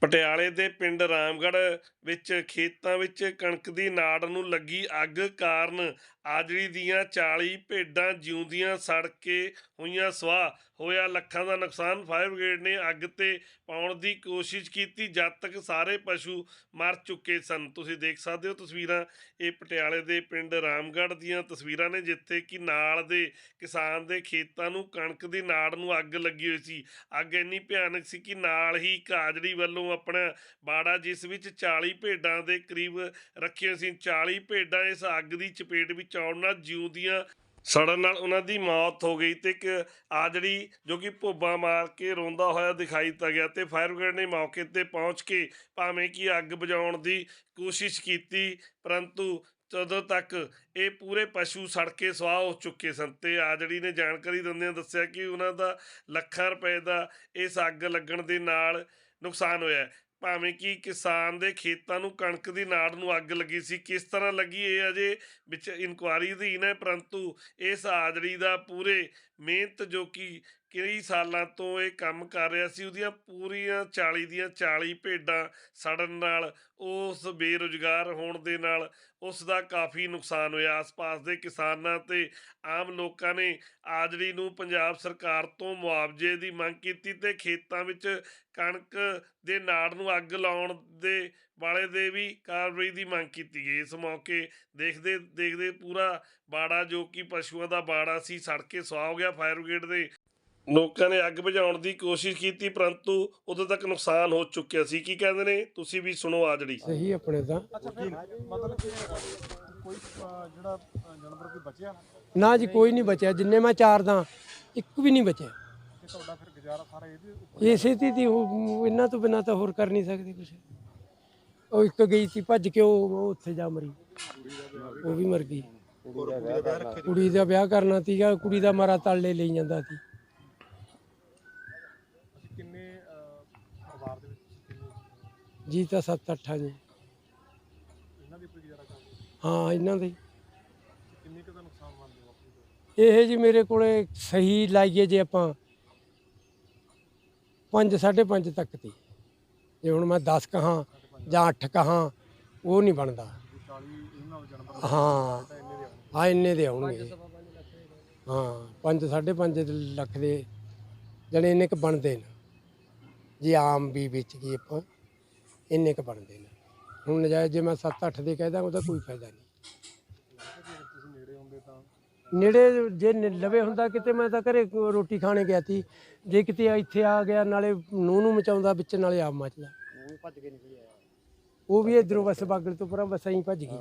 ਪਟਿਆਲੇ ਦੇ ਪਿੰਡ ਰਾਮਗੜ੍ਹ ਵਿੱਚ ਖੇਤਾਂ ਵਿੱਚ ਕਣਕ ਦੀ ਨਾੜ ਨੂੰ ਲੱਗੀ ਅੱਗ ਕਾਰਨ ਆਜੜੀ ਦੀਆਂ 40 ਭੇਡਾਂ ਜਿਉਂਦੀਆਂ ਸੜ ਕੇ ਹੋਈਆਂ ਸਵਾਹ। ਹੋਇਆ ਲੱਖਾਂ ਦਾ ਨੁਕਸਾਨ, ਫਾਇਰ ਬ੍ਰਿਗੇਡ ਨੇ ਅੱਗ ਤੇ ਪਾਉਣ ਦੀ ਕੋਸ਼ਿਸ਼ ਕੀਤੀ, ਜਦ ਤੱਕ ਸਾਰੇ ਪਸ਼ੂ ਮਰ ਚੁੱਕੇ ਸਨ। ਤੁਸੀਂ ਦੇਖ ਸਕਦੇ ਹੋ ਤਸਵੀਰਾਂ, ਇਹ ਪਟਿਆਲੇ ਦੇ ਪਿੰਡ ਰਾਮਗੜ੍ਹ ਦੀਆਂ ਤਸਵੀਰਾਂ ਨੇ, ਜਿੱਥੇ ਕਿ ਨਾਲ ਦੇ ਕਿਸਾਨ ਦੇ ਖੇਤਾਂ ਨੂੰ ਕਣਕ ਦੀ ਨਾੜ ਨੂੰ ਅੱਗ ਲੱਗੀ ਹੋਈ ਸੀ। ਅੱਗ ਇੰਨੀ ਭਿਆਨਕ ਸੀ ਕਿ ਨਾਲ ਹੀ ਇੱਕ ਆਜੜੀ ਵੱਲੋਂ ਆਪਣਾ ਬਾੜਾ ਜਿਸ ਵਿੱਚ 40 ਭੇਡਾਂ ਦੇ ਕਰੀਬ ਰੱਖੀਆਂ ਸੀ 40 ਭੇਡਾਂ ਇਸ ਅੱਗ ਦੀ ਚਪੇਟ ਵਿੱਚ ਆਉਣ ਨਾਲ ਜਿਉਂਦੀਆਂ ਸੜਨ ਨਾਲ ਉਹਨਾਂ ਦੀ ਮੌਤ ਹੋ ਗਈ ਤੇ ਇੱਕ ਆਜੜੀ ਜੋ ਕਿ ਭੋਬਾ ਮਾਰ ਕੇ ਰੋਂਦਾ ਹੋਇਆ ਦਿਖਾਈ ਦਿੱਤਾ ਗਿਆ ਤੇ ਫਾਇਰ ਬ੍ਰਿਗੇਡ ਨੇ ਮੌਕੇ ਤੇ ਪਹੁੰਚ ਕੇ ਭਾਵੇਂ ਕਿ ਅੱਗ ਬੁਝਾਉਣ ਦੀ ਕੋਸ਼ਿਸ਼ ਕੀਤੀ, ਪਰੰਤੂ ਜਦੋਂ ਤੱਕ ਇਹ ਪੂਰੇ ਪਸ਼ੂ ਸੜ ਕੇ ਸਵਾਹ ਹੋ ਚੁੱਕੇ ਸਨ ਤੇ ਆਜੜੀ ਨੇ ਜਾਣਕਾਰੀ ਦਿੰਦਿਆਂ ਦੱਸਿਆ ਕਿ ਉਹਨਾਂ ਦਾ ਲੱਖਾਂ ਰੁਪਏ ਦਾ ਇਸ ਅੱਗ ਲੱਗਣ ਦੇ ਨਾਲ ਨੁਕਸਾਨ ਹੋਇਆ ਭਾਵੇਂ ਕਿ ਕਿਸਾਨ ਦੇ ਖੇਤਾਂ ਨੂੰ ਕਣਕ ਦੀ ਨਾੜ ਨੂੰ ਅੱਗ ਲੱਗੀ ਸੀ, ਕਿਸ ਤਰ੍ਹਾਂ ਲੱਗੀ ਇਹ ਅਜੇ ਵਿੱਚ ਇਨਕੁਆਰੀ ਅਧੀਨ ਹੈ, ਪਰੰਤੂ ਇਸ ਆਜੜੀ ਦਾ ਪੂਰੇ ਮਿਹਨਤ ਜੋ ਕਿ ਕਈ ਸਾਲਾਂ ਤੋਂ ਇਹ ਕੰਮ ਕਰ ਰਿਹਾ ਸੀ, ਉਹਦੀਆਂ ਪੂਰੀਆਂ 40 ਦੀਆਂ 40 ਭੇਡਾਂ ਸੜਨ ਨਾਲ ਉਸ ਬੇਰੁਜ਼ਗਾਰ ਹੋਣ ਦੇ ਨਾਲ ਉਸ ਦਾ ਕਾਫੀ ਨੁਕਸਾਨ ਹੋਇਆ। ਆਸ-ਪਾਸ ਦੇ ਕਿਸਾਨਾਂ ਤੇ ਆਮ ਲੋਕਾਂ ਨੇ ਆਜੜੀ ਨੂੰ ਪੰਜਾਬ ਸਰਕਾਰ ਤੋਂ ਮੁਆਵਜ਼ੇ ਦੀ ਮੰਗ ਕੀਤੀ ਤੇ ਖੇਤਾਂ ਵਿੱਚ ਕਣਕ ਦੇ ਨਾੜ ਨੂੰ ਅੱਗ ਲਾਉਣ ਦੇ ਵਾਲੇ ਦੇ ਵੀ ਕਾਰਵਾਈ ਦੀ ਮੰਗ ਕੀਤੀ ਗਈ। ਇਸ ਮੌਕੇ ਦੇਖਦੇ ਦੇਖਦੇ ਪੂਰਾ ਬਾੜਾ ਜੋ ਕਿ ਪਸ਼ੂਆਂ ਦਾ ਬਾੜਾ ਸੀ, ਸੜ ਕੇ ਸੁਆਹ ਹੋ ਗਿਆ। ਫਾਇਰ ਬ੍ਰਿਗੇਡ ਦੇ ਲੋਕਾਂ ਨੇ ਅੱਗ ਬੁਝਾਉਣ ਦੀ ਕੋਸ਼ਿਸ਼ ਕੀਤੀ ਪਰੰਤੂ ਉਦੋਂ ਤੱਕ ਨੁਕਸਾਨ ਹੋ ਚੁੱਕਿਆ ਸੀ। ਕੀ ਕਹਿੰਦੇ ਨੇ? ਤੁਸੀਂ ਵੀ ਸੁਣੋ ਆਜੜੀ ਸਹੀ ਆਪਣੇ ਤਾਂ। ਅੱਛਾ ਫਿਰ ਮਤਲਬ ਕਿ ਕੋਈ ਜਿਹੜਾ ਜਾਨਵਰ ਕੋਈ ਬਚਿਆ? ਨਾ ਜੀ ਕੋਈ ਨਹੀਂ ਬਚਿਆ। ਜਿੰਨੇ ਮੈਂ ਚਾਰਦਾ ਇੱਕ ਵੀ ਨਹੀਂ ਬਚਿਆ। ਤੇ ਤੁਹਾਡਾ ਫਿਰ ਗੁਜ਼ਾਰਾ ਸਾਰਾ ਇਹਦੇ ਉੱਪਰ ਇਸੇ ਦੀ ਤੀ ਉਹ ਇਹਨਾਂ ਤੋਂ ਬਿਨਾ ਤਾਂ ਹੋਰ ਕਰ ਨਹੀਂ ਸਕਦੇ ਕੁਝ ਉਹ ਇੱਕ ਗਈ ਸੀ ਭੱਜ ਕੇ ਉਹ ਉਹ ਉੱਥੇ ਜਾ ਮਰੀ। ਉਹ ਵੀ ਮਰ ਗਈ। ਕੁੜੀ ਦਾ ਵਿਆਹ ਕਰਨਾ ਸੀਗਾ ਕੁੜੀ ਦਾ ਮਾਰਾ ਤਾਲੇ ਲਈ ਜਾਂਦਾ ਸੀ ਅਸੀਂ ਕਿੰਨੇ ਅਹ, ਪਰਿਵਾਰ ਦੇ ਵਿੱਚ ਤੁਸੀਂ ਕਿੰਨੇ ਜੀ ਤਾਂ ਸੱਤ ਅੱਠ ਆ ਜੀ। ਇਹਨਾਂ ਦੇ ਉੱਪਰ ਗੁਜ਼ਾਰਾ ਕਰਦੇ ਹੋ? ਹਾਂ ਇਹਨਾਂ ਦੇ। ਤੇ ਕਿੰਨੇ ਕੁ ਦਾ ਨੁਕਸਾਨ ਮੰਨਦੇ ਹੋ ਆਪਣੇ ਤੋਂ? ਇਹ ਜੀ ਮੇਰੇ ਕੋਲੇ ਸਹੀ ਲਾਈਏ ਜੇ ਆਪਾਂ 5 5.5 ਤੱਕ ਤੀ ਜੇ ਹੁਣ ਮੈਂ 10 ਕਹਾਂ ਜਾਂ 8 ਕਹਾਂ ਉਹ ਨਹੀਂ ਬਣਦਾ। ਜੇ 40 ਇਹਨਾਂ ਨਾਲ ਜਾਨਵਰ ਹਾਂ। ਤਾਂ ਇੰਨੇ ਦੇ ਆਉਣੇ ਆ ਇੰਨੇ ਦੇ ਆਉਣਗੇ ਹਾਂ 5 5.5 ਲੱਖ ਦੇ ਜਣੇ ਇੰਨੇ ਕ ਬਣਦੇ ਨੇ। ਜੇ ਆਮ ਵੀ ਵਿੱਚ ਕੀ ਆਪਾਂ। ਇੰਨੇ ਕ ਬਣਦੇ ਨੇ। ਹੁਣ ਨਜਾਇਜ਼ ਜੇ ਮੈਂ 7-8 ਦੇ ਕਹਿਦਾ ਉਹਦਾ ਕੋਈ ਫਾਇਦਾ ਨਹੀਂ। ਨੇੜੇ ਜੇ ਨ- ਲਵੇ ਹੁੰਦਾ ਕਿਤੇ ਮੈਂ ਤਾਂ ਘਰੇ ਕੋ- ਰੋਟੀ ਖਾਣੇ ਗਿਆ ਸੀ। ਜੇ ਕਿਤੇ ਇੱਥੇ ਆ ਗਿਆ ਨਾਲੇ ਨੂੰ ਨੂੰ ਮਚਾਉਂਦਾ ਵਿੱਚ ਨਾਲੇ ਆਪ ਮਚਦਾ। ਉਹ ਭੱਜ ਕੇ ਨਿਕਲ ਆਇਆ। ਉਹ ਵੀ ਇਧਰੋਂ ਬਸ ਬਾਗਲ ਤੋਂ ਪਰਾਂ ਬਸ ਐਂ ਭੱਜ ਗਈ।